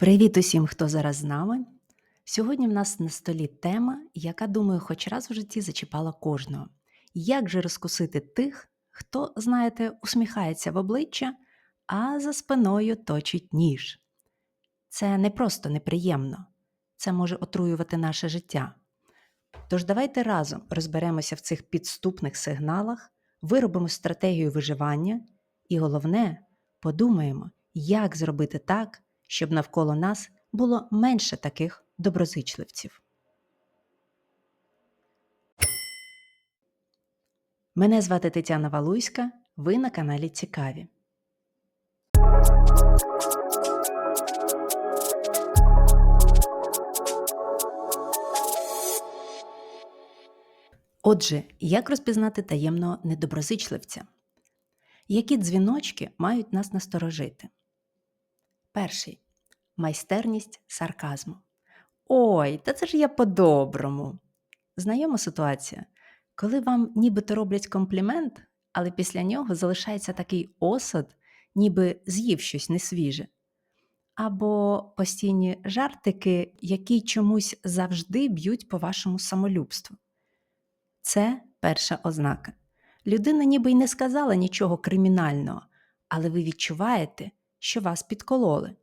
Привіт усім, хто зараз з нами. Сьогодні в нас на столі тема, яка, думаю, хоч раз в житті зачіпала кожного. Як же розкусити тих, хто, знаєте, усміхається в обличчя, а за спиною точить ніж? Це не просто неприємно, це може отруювати наше життя. Тож давайте разом розберемося в цих підступних сигналах, виробимо стратегію виживання і головне, подумаємо, як зробити так, щоб навколо нас було менше таких доброзичливців. Мене звати Тетяна Валуйська, ви на каналі Цікаві. Отже, як розпізнати таємного недоброзичливця? Які дзвіночки мають нас насторожити? Перший майстерність сарказму. Ой, та це ж я по-доброму. Знайома ситуація, коли вам нібито роблять комплімент, але після нього залишається такий осад, ніби з'їв щось несвіже. Або постійні жартики, які чомусь завжди б'ють по вашому самолюбству. Це перша ознака. Людина ніби й не сказала нічого кримінального, але ви відчуваєте, що вас підкололи.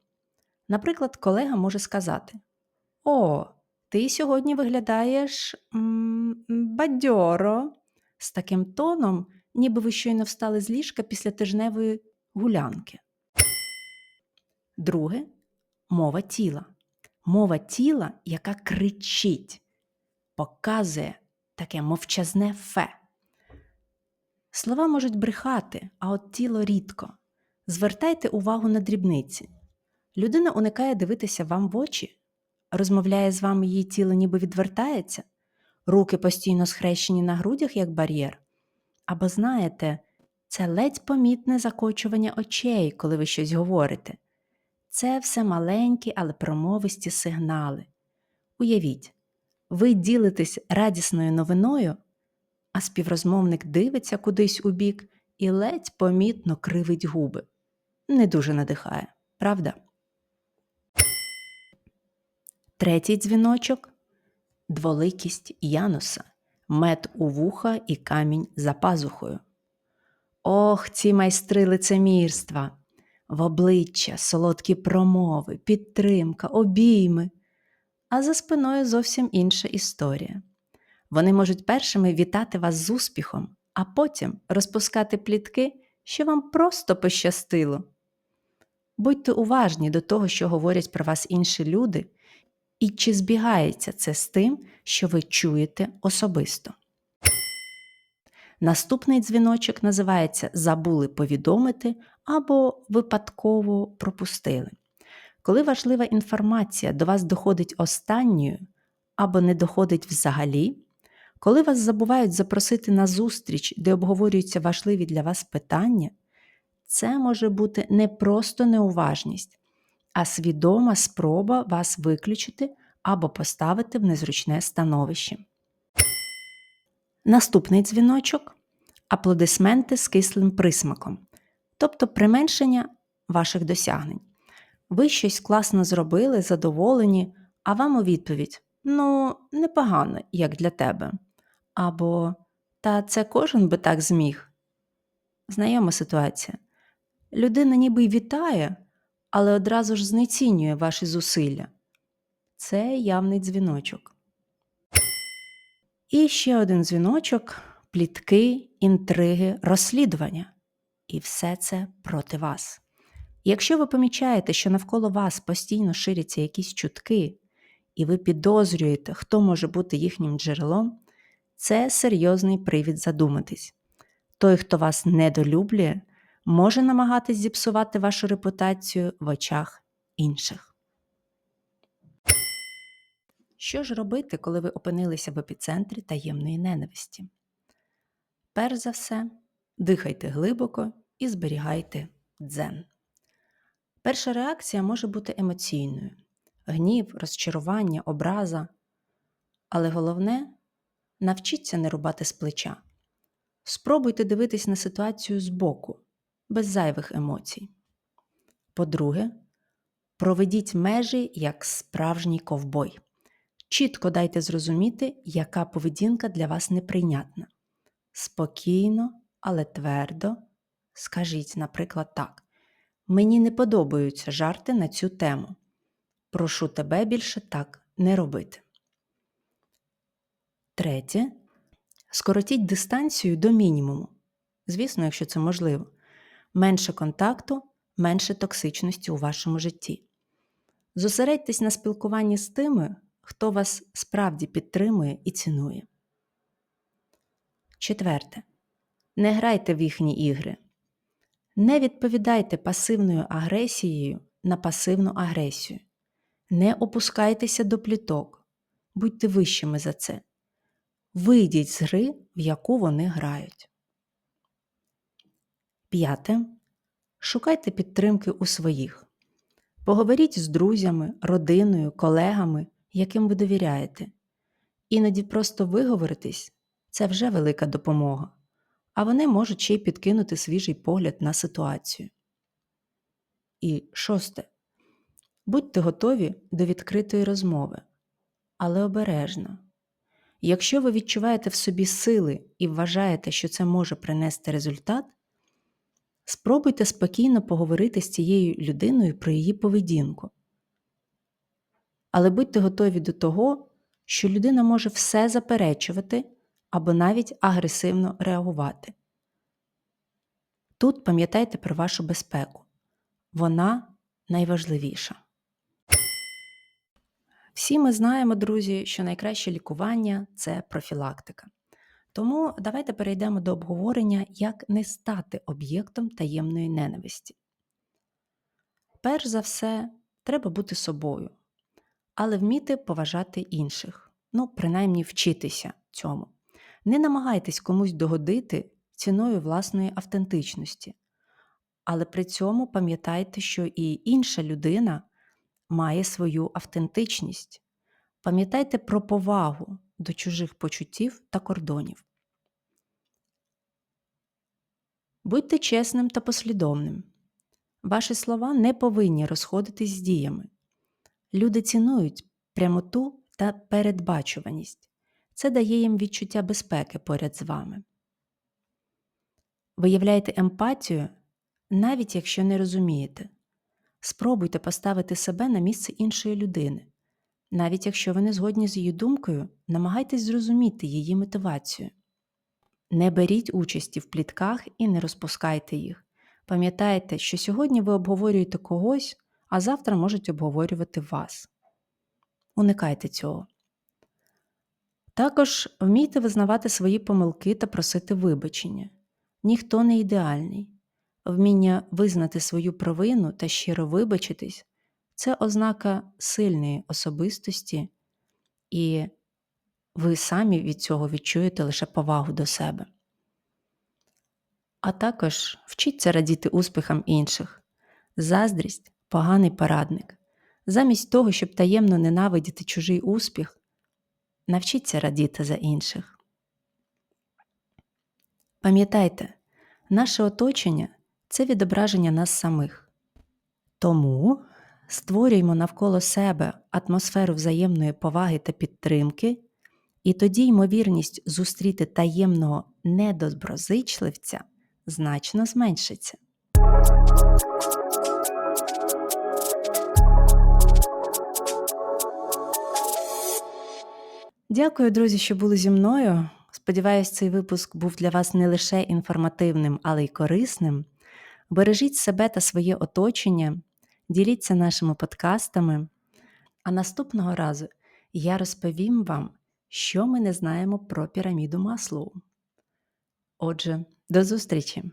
Наприклад, колега може сказати: О, ти сьогодні виглядаєш бадьоро, з таким тоном, ніби ви щойно встали з ліжка після тижневої гулянки. Друге мова тіла. Мова тіла, яка кричить, показує таке мовчазне фе. Слова можуть брехати, а от тіло рідко. Звертайте увагу на дрібниці. Людина уникає дивитися вам в очі, розмовляє з вами її тіло, ніби відвертається, руки постійно схрещені на грудях, як бар'єр. Або знаєте, це ледь помітне закочування очей, коли ви щось говорите. Це все маленькі, але промовисті сигнали. Уявіть, ви ділитесь радісною новиною, а співрозмовник дивиться кудись у бік і ледь помітно кривить губи. Не дуже надихає, правда? Третій дзвіночок дволикість Януса, мед у вуха і камінь за пазухою. Ох, ці майстри лицемірства, в обличчя, солодкі промови, підтримка, обійми. А за спиною зовсім інша історія. Вони можуть першими вітати вас з успіхом, а потім розпускати плітки, що вам просто пощастило. Будьте уважні до того, що говорять про вас інші люди, і чи збігається це з тим, що ви чуєте особисто. Наступний дзвіночок називається Забули повідомити або випадково пропустили. Коли важлива інформація до вас доходить останньою або не доходить взагалі, коли вас забувають запросити на зустріч, де обговорюються важливі для вас питання, це може бути не просто неуважність, а свідома спроба вас виключити або поставити в незручне становище. Наступний дзвіночок аплодисменти з кислим присмаком, тобто применшення ваших досягнень. Ви щось класно зробили, задоволені, а вам у відповідь ну, непогано, як для тебе. Або Та це кожен би так зміг. Знайома ситуація. Людина ніби й вітає, але одразу ж знецінює ваші зусилля. Це явний дзвіночок. І ще один дзвіночок плітки, інтриги, розслідування. І все це проти вас. Якщо ви помічаєте, що навколо вас постійно ширяться якісь чутки, і ви підозрюєте, хто може бути їхнім джерелом, це серйозний привід задуматись. Той, хто вас недолюблює, може намагатись зіпсувати вашу репутацію в очах інших. Що ж робити, коли ви опинилися в епіцентрі таємної ненависті? Перш за все, дихайте глибоко і зберігайте дзен. Перша реакція може бути емоційною гнів, розчарування, образа. Але головне навчіться не рубати з плеча. Спробуйте дивитись на ситуацію збоку, без зайвих емоцій. По-друге, Проведіть межі як справжній ковбой. Чітко дайте зрозуміти, яка поведінка для вас неприйнятна. Спокійно, але твердо скажіть, наприклад, так. Мені не подобаються жарти на цю тему. Прошу тебе більше так не робити. Третє. Скоротіть дистанцію до мінімуму. Звісно, якщо це можливо. Менше контакту, менше токсичності у вашому житті. Зосередьтесь на спілкуванні з тими, хто вас справді підтримує і цінує. Четверте. Не грайте в їхні ігри. Не відповідайте пасивною агресією на пасивну агресію. Не опускайтеся до пліток. Будьте вищими за це. Вийдіть з гри, в яку вони грають. П'яте. Шукайте підтримки у своїх. Поговоріть з друзями, родиною, колегами, яким ви довіряєте. Іноді просто виговоритись це вже велика допомога, а вони можуть ще й підкинути свіжий погляд на ситуацію. І шосте. Будьте готові до відкритої розмови, але обережно. Якщо ви відчуваєте в собі сили і вважаєте, що це може принести результат, спробуйте спокійно поговорити з цією людиною про її поведінку. Але будьте готові до того, що людина може все заперечувати або навіть агресивно реагувати. Тут пам'ятайте про вашу безпеку. Вона найважливіша. Всі ми знаємо, друзі, що найкраще лікування це профілактика. Тому давайте перейдемо до обговорення, як не стати об'єктом таємної ненависті. Перш за все, треба бути собою, але вміти поважати інших, ну, принаймні вчитися цьому. Не намагайтесь комусь догодити ціною власної автентичності, але при цьому пам'ятайте, що і інша людина має свою автентичність. Пам'ятайте про повагу до чужих почуттів та кордонів. Будьте чесним та послідовним. Ваші слова не повинні розходитись з діями. Люди цінують прямоту та передбачуваність. Це дає їм відчуття безпеки поряд з вами. Виявляйте емпатію, навіть якщо не розумієте. Спробуйте поставити себе на місце іншої людини. Навіть якщо ви не згодні з її думкою, намагайтесь зрозуміти її мотивацію. Не беріть участі в плітках і не розпускайте їх. Пам'ятайте, що сьогодні ви обговорюєте когось, а завтра можуть обговорювати вас. Уникайте цього. Також вмійте визнавати свої помилки та просити вибачення. Ніхто не ідеальний. Вміння визнати свою провину та щиро вибачитись це ознака сильної особистості, і ви самі від цього відчуєте лише повагу до себе. А також вчіться радіти успіхам інших. Заздрість поганий порадник. Замість того, щоб таємно ненавидіти чужий успіх, навчіться радіти за інших. Пам'ятайте, наше оточення це відображення нас самих. Тому створюємо навколо себе атмосферу взаємної поваги та підтримки, і тоді ймовірність зустріти таємного недоброзичливця значно зменшиться. Дякую, друзі, що були зі мною. Сподіваюсь, цей випуск був для вас не лише інформативним, але й корисним. Бережіть себе та своє оточення, діліться нашими подкастами. А наступного разу я розповім вам, що ми не знаємо про піраміду Маслоу? Отже, до зустрічі!